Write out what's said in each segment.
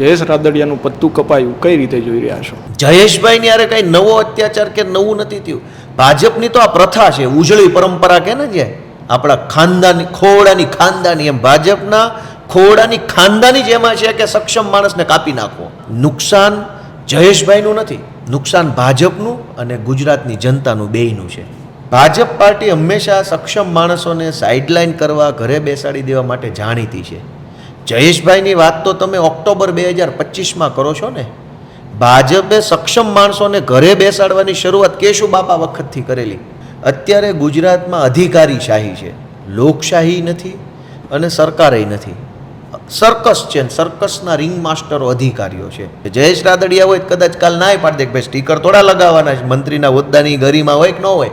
જયેશ રાદડિયાનું પત્તું કપાયું. કઈ રીતે જોઈ રહ્યા છો? જયેશભાઈની અરે કઈ નવો અત્યાચાર કે નવું નથી થયું? ભાજપની તો આ પ્રથા છે, ઉજળી પરંપરા કે ને જે? આપણા ખાનદાની ખોડાની ખાનદાની એમ ભાજપના ખોડાની ખાનદાની જ એમાં છે કે સક્ષમ માણસને કાપી નાખવો. નુકસાન જયેશભાઈનું નથી, નુકસાન ભાજપનું અને ગુજરાતની જનતાનું બેયનું છે. ભાજપ પાર્ટી હંમેશા સક્ષમ માણસોને સાઇડલાઇન કરવા, ઘરે બેસાડી દેવા માટે જાણીતી છે. જયેશભાઈની વાત તો તમે ઓક્ટોબર બે હજાર પચીસમાં કરો છો ને? ભાજપે સક્ષમ માણસોને ઘરે બેસાડવાની શરૂઆત કેશુ બાપા વખતથી કરેલી. અત્યારે ગુજરાતમાં અધિકારી શાહી છે. લોકશાહી નથી અને સરકારે નથી. સર્કસ છે સર્કસના રિંગ માસ્ટરો અધિકારીઓ છે. જયેશ રાદડિયા હોય કદાચ કાલ નાય પાડી દે ભાઈ, સ્ટીકર થોડા લગાવવાના છે, મંત્રીના હોદ્દાની ગરિમા હોય કે ન હોય.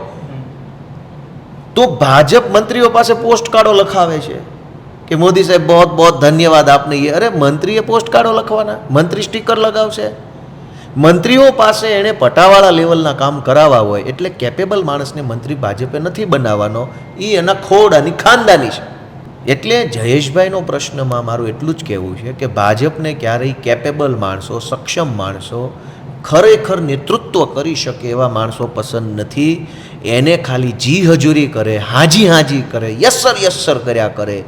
તો ભાજપ મંત્રીઓ પાસે પોસ્ટ કાર્ડો લખાવે છે. કે મોદી સાહેબ, બહોત બહોત ધન્યવાદ આપને એ અરે, મંત્રીએ પોસ્ટ કાર્ડો લખવાના, મંત્રી સ્ટીકર લગાવશે. મંત્રીઓ પાસે એણે પટાવાળા લેવલના કામ કરાવવા હોય, એટલે કેપેબલ માણસને મંત્રી ભાજપે નથી બનાવવાનો. એ એના ખોડાની ખાનદાની છે. એટલે જયેશભાઈનો પ્રશ્નમાં મારું એટલું જ કહેવું છે કે ભાજપને ક્યારેય કેપેબલ માણસો, સક્ષમ માણસો ખરેખર નેતૃત્વ કરી શકે એવા માણસો પસંદ નથી. એને ખાલી જી હજુરી કરે, હાજી હાજી કરે યસર યસર કર્યા કરે.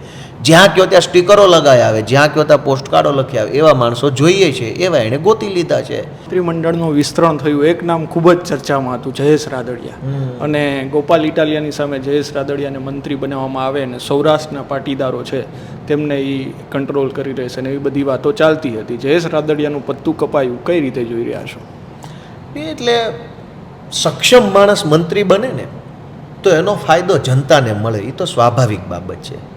જ્યાં કયો ત્યાં સ્ટીકરો લગાવ્યા આવે જ્યાં કયો ત્યાં પોસ્ટકાર્ડો લખ્યા આવે એવા માણસો જોઈએ છે એવા એણે ગોતી લીધા છે. મંત્રીમંડળનું વિસ્તરણ થયું એક નામ ખૂબ જ ચર્ચામાં હતું જયેશ રાદડિયા. અને ગોપાલ ઇટાલિયાની સામે જયેશ રાદડિયાને મંત્રી બનાવવામાં આવે અને સૌરાષ્ટ્રના પાટીદારો છે તેમને એ કંટ્રોલ કરી રહેશે ને એવી બધી વાતો ચાલતી હતી. જયેશ રાદડિયાનું પત્તું કપાયું કઈ રીતે જોઈ રહ્યા છો? એટલે સક્ષમ માણસ મંત્રી બને ને તો એનો ફાયદો જનતાને મળે એ તો સ્વાભાવિક બાબત છે.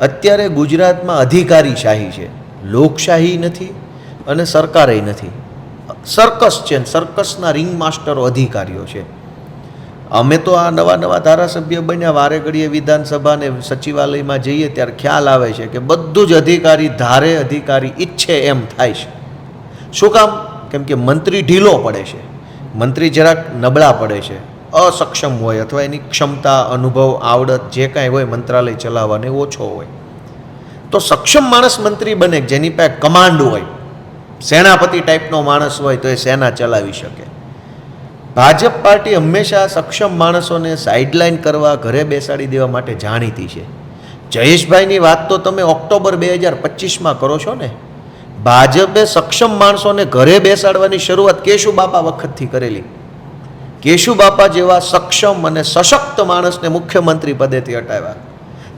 અત્યારે ગુજરાતમાં અધિકારી શાહી છે. લોકશાહી નથી અને સરકારે નથી. સર્કસ છે સર્કસના રિંગ માસ્ટરો અધિકારીઓ છે. અમે તો આ નવા નવા ધારાસભ્ય બન્યા વારે ઘડીએ વિધાનસભાને સચિવાલયમાં જઈએ ત્યારે ખ્યાલ આવે છે કે બધું જ અધિકારી ધારે અધિકારી ઈચ્છે એમ થાય છે. શું કામ? કેમ કે મંત્રી ઢીલો પડે છે. મંત્રી જરાક નબળા પડે છે. અસક્ષમ હોય અથવા એની ક્ષમતા, અનુભવ, આવડત જે કાંઈ હોય મંત્રાલય ચલાવવાને ઓછો હોય. તો સક્ષમ માણસ મંત્રી બને જેની પાસે કમાન્ડ હોય, સેનાપતિ ટાઈપનો માણસ હોય તો એ સેના ચલાવી શકે. ભાજપ પાર્ટી હંમેશા સક્ષમ માણસોને સાઇડલાઇન કરવા, ઘરે બેસાડી દેવા માટે જાણીતી છે. જયેશભાઈની વાત તો તમે ઓક્ટોબર બે હજાર પચીસમાં કરો છો ને? ભાજપે સક્ષમ માણસોને ઘરે બેસાડવાની શરૂઆત કેશુ બાપા વખતથી કરેલી. કેશુ બાપા જેવા સક્ષમ અને સશક્ત માણસને મુખ્યમંત્રી પદેથી હટાવ્યા.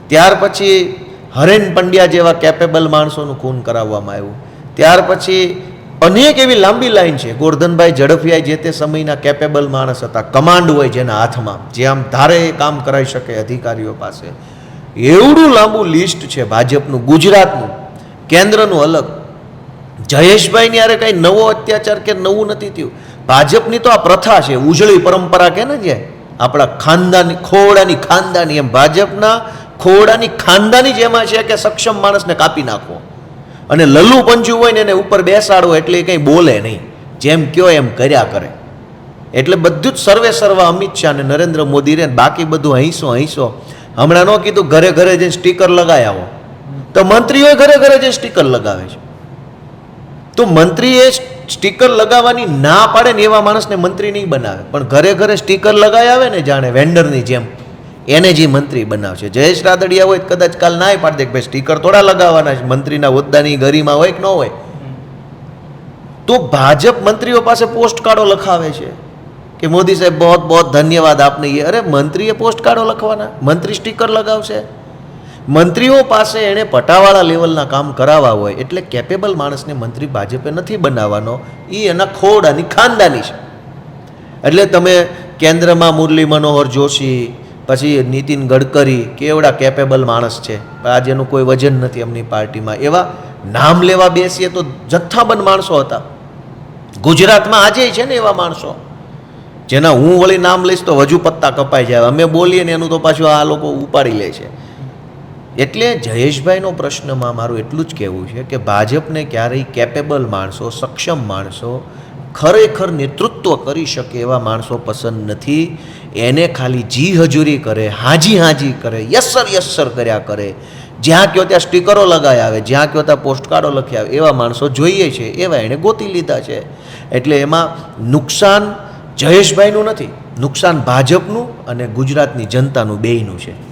ત્યાર પછી હરેન પંડ્યા જેવા કેપેબલ માણસોનું ખૂન કરાવવામાં આવ્યું. ત્યાર પછી અનેક એવી લાંબી લાઈન છે. ગોરધનભાઈ ઝડફિયા જે તે સમયના કેપેબલ માણસ હતા, કમાન્ડ હોય જેના હાથમાં, જે આમ ધારે કામ કરાવી શકે અધિકારીઓ પાસે. એવડું લાંબુ લિસ્ટ છે ભાજપનું, ગુજરાતનું, કેન્દ્રનું અલગ. જયેશભાઈની યારે કાંઈ નવો અત્યાચાર કે નવું નથી થયું. ભાજપની તો આ પ્રથા છે, ઉજળી પરંપરા કે ને જે? આપણા ખાનદાની, ખોડાની ખાનદાની એમ ભાજપના ખોડાની ખાનદાની જ એમાં છે કે સક્ષમ માણસને કાપી નાખવો. અને લલ્લુ પંચું હોય ને એને ઉપર બેસાડવો એટલે કંઈ બોલે નહીં. જેમ કયો એમ કર્યા કરે. એટલે બધું જ સર્વે સર્વા અમિત શાહ અને નરેન્દ્ર મોદી રે બાકી બધું હંસો હંસો હમણાં ન કીધું ઘરે ઘરે જઈને સ્ટીકર લગાવી આવો. તો મંત્રીઓ ઘરે ઘરે જઈને સ્ટીકર લગાવે છે. તો મંત્રીએ સ્ટીકર લગાવવાની ના પાડે ને એવા માણસને મંત્રી નહીં બનાવે. પણ ઘરે ઘરે સ્ટીકર લગાવી આવે ને જાણે વેન્ડરની જેમ, એને જે મંત્રી બનાવશે. જયેશ રાદડિયા હોય કદાચ કાલ નાય પાડી દે કે ભાઈ સ્ટીકર થોડા લગાવવાના છે, મંત્રીના હોદ્દાની ગરીમાં હોય કે ન હોય. તો ભાજપ મંત્રીઓ પાસે પોસ્ટ કાર્ડો લખાવે છે. કે મોદી સાહેબ, બહોત બહુ ધન્યવાદ આપને અરે મંત્રીએ પોસ્ટ કાર્ડો લખવાના. મંત્રી સ્ટીકર લગાવશે. મંત્રીઓ પાસે એણે પટાવાળા લેવલના કામ કરાવવા હોય એટલે કેપેબલ માણસને મંત્રી ભાજપે નથી બનાવવાનો એ એના ખોડાની ખાનદાની છે. એટલે તમે કેન્દ્રમાં મુરલી મનોહર જોશી, પછી નીતિન ગડકરી, કેવડા કેપેબલ માણસ છે? આજે એનું કોઈ વજન નથી એમની પાર્ટીમાં. એવા નામ લેવા બેસીએ તો જથ્થાબંધ માણસો હતા. ગુજરાતમાં આજે છે ને એવા માણસો. જેના હું વળી નામ લઈશ તો હજુ પત્તા કપાઈ જાય. અમે બોલીએ ને એનું તો પાછું આ લોકો ઉપાડી લે છે. એટલે જયેશભાઈનો પ્રશ્નમાં મારું એટલું જ કહેવું છે કે ભાજપને ક્યારેય કેપેબલ માણસો, સક્ષમ માણસો ખરેખર નેતૃત્વ કરી શકે એવા માણસો પસંદ નથી. એને ખાલી જી હજુરી કરે, હાજી હાજી કરે, યસર યસર કર્યા કરે. જ્યાં કયો ત્યાં સ્ટીકરો લગાવ્યા આવે, જ્યાં કયો ત્યાં પોસ્ટકાર્ડો લખ્યા આવે, એવા માણસો જોઈએ છે, એવા એણે ગોતી લીધા છે. એટલે એમાં નુકસાન જયેશભાઈનું નથી, નુકસાન ભાજપનું અને ગુજરાતની જનતાનું બેયનું છે.